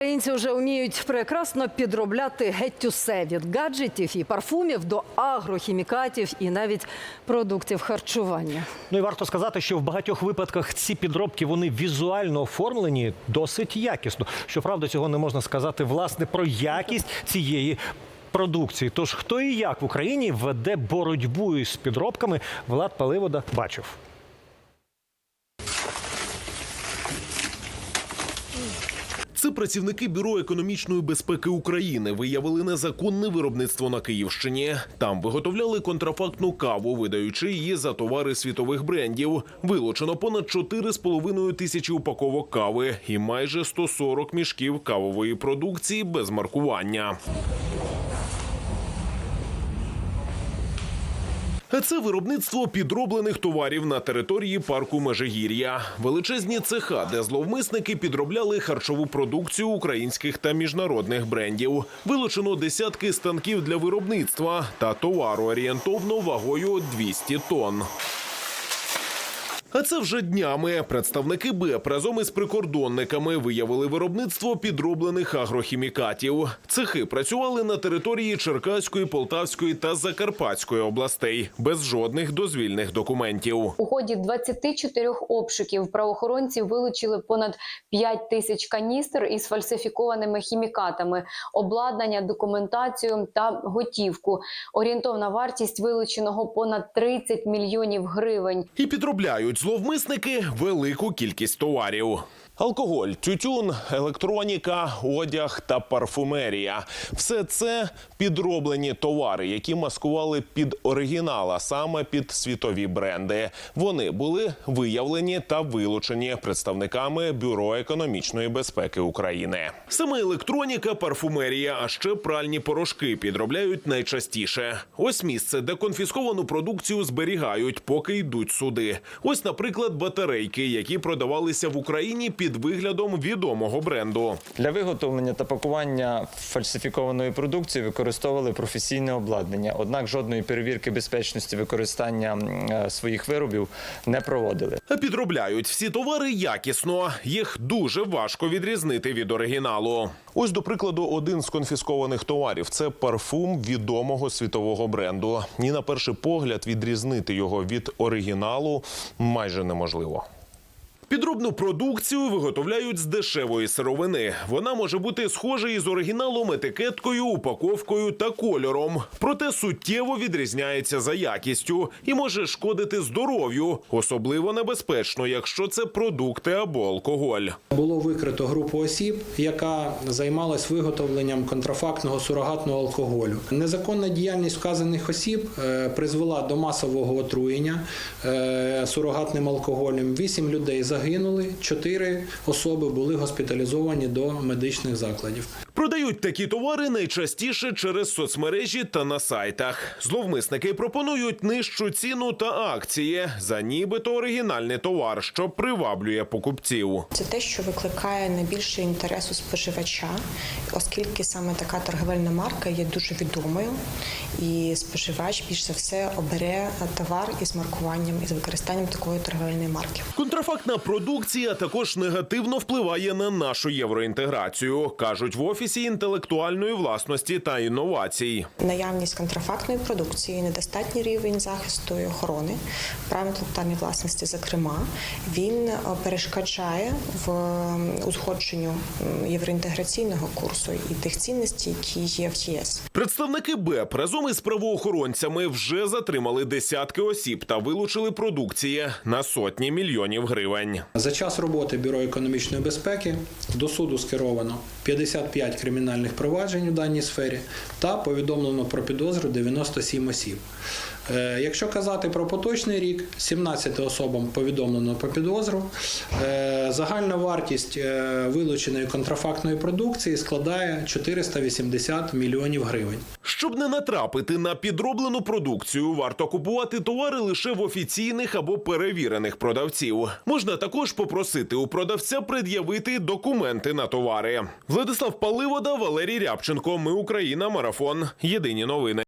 Українці вже вміють прекрасно підробляти геть усе від гаджетів і парфумів до агрохімікатів і навіть продуктів харчування. Ну і варто сказати, що в багатьох випадках ці підробки вони візуально оформлені досить якісно. Щоправда, цього не можна сказати власне про якість цієї. Продукції, тож хто і як в Україні веде боротьбу із підробками, Влад Паливода бачив. Це працівники бюро економічної безпеки України виявили незаконне виробництво на Київщині. Там виготовляли контрафактну каву, видаючи її за товари світових брендів. Вилучено понад 4,5 тисячі упаковок кави і майже 140 мішків кавової продукції без маркування. Це виробництво підроблених товарів на території парку Межигір'я. Величезні цеха, де зловмисники підробляли харчову продукцію українських та міжнародних брендів. Вилучено десятки станків для виробництва та товару орієнтовно вагою 200 тонн. А це вже днями представники БЕП разом із прикордонниками виявили виробництво підроблених агрохімікатів. Цехи працювали на території Черкаської, Полтавської та Закарпатської областей без жодних дозвільних документів. У ході 24 обшуків правоохоронці вилучили понад 5 тисяч каністр із фальсифікованими хімікатами, обладнання, документацію та готівку. Орієнтовна вартість вилученого понад 30 мільйонів гривень. І підробляють зловмисники велику кількість товарів. Алкоголь, тютюн, електроніка, одяг та парфумерія все це підроблені товари, які маскували під оригінал, а саме під світові бренди. Вони були виявлені та вилучені представниками Бюро економічної безпеки України. Саме електроніка, парфумерія, а ще пральні порошки підробляють найчастіше. Ось місце, де конфісковану продукцію зберігають, поки йдуть суди. Ось, наприклад, батарейки, які продавалися в Україні під виглядом відомого бренду. Для виготовлення та пакування фальсифікованої продукції використовували професійне обладнання, однак жодної перевірки безпечності використання е, своїх виробів не проводили. Підробляють всі товари якісно. Їх дуже важко відрізнити від оригіналу. Ось, до прикладу, один з конфіскованих товарів це парфум відомого світового бренду. І на перший погляд відрізнити його від оригіналу майже неможливо. Підробну продукцію виготовляють з дешевої сировини. Вона може бути схожа із оригіналом етикеткою, упаковкою та кольором. Проте суттєво відрізняється за якістю і може шкодити здоров'ю, особливо небезпечно, якщо це продукти або алкоголь. Було викрито групу осіб, яка займалась виготовленням контрафактного сурогатного алкоголю. Незаконна діяльність вказаних осіб е, призвела до масового отруєння е, сурогатним алкоголем. Вісім людей загинули, чотири особи були госпіталізовані до медичних закладів. Продають такі товари найчастіше через соцмережі та на сайтах. Зловмисники пропонують нижчу ціну та акції за нібито оригінальний товар, що приваблює покупців. Це те, що викликає найбільше інтересу споживача, оскільки саме така торговельна марка є дуже відомою, і споживач більш за все обере товар із маркуванням із використанням такої торговельної марки. Контрафактна продукція також негативно впливає на нашу євроінтеграцію, кажуть в офісі інтелектуальної власності та інновацій. Наявність контрафактної продукції, недостатній рівень захисту і охорони прав інтелектуальної власності, зокрема, він е, перешкоджає в узгодженню євроінтеграційного курсу і тих цінностей, які є в ЄС. Представники БЕП разом із правоохоронцями вже затримали десятки осіб та вилучили продукції на сотні мільйонів гривень. За час роботи Бюро економічної безпеки до суду скеровано 55 кримінальних проваджень у даній сфері та повідомлено про підозру 97 осіб. Е, Якщо казати про поточний рік, 17 особам повідомлено про підозру. Е, Загальна вартість е, вилученої контрафактної продукції складає 480 мільйонів гривень. Щоб не натрапити на підроблену продукцію, варто купувати товари лише в офіційних або перевірених продавців. Можна також попросити у продавця пред'явити документи на товари. Владислав Паливода, Валерій Рябченко. Ми Україна. Марафон. Єдині новини.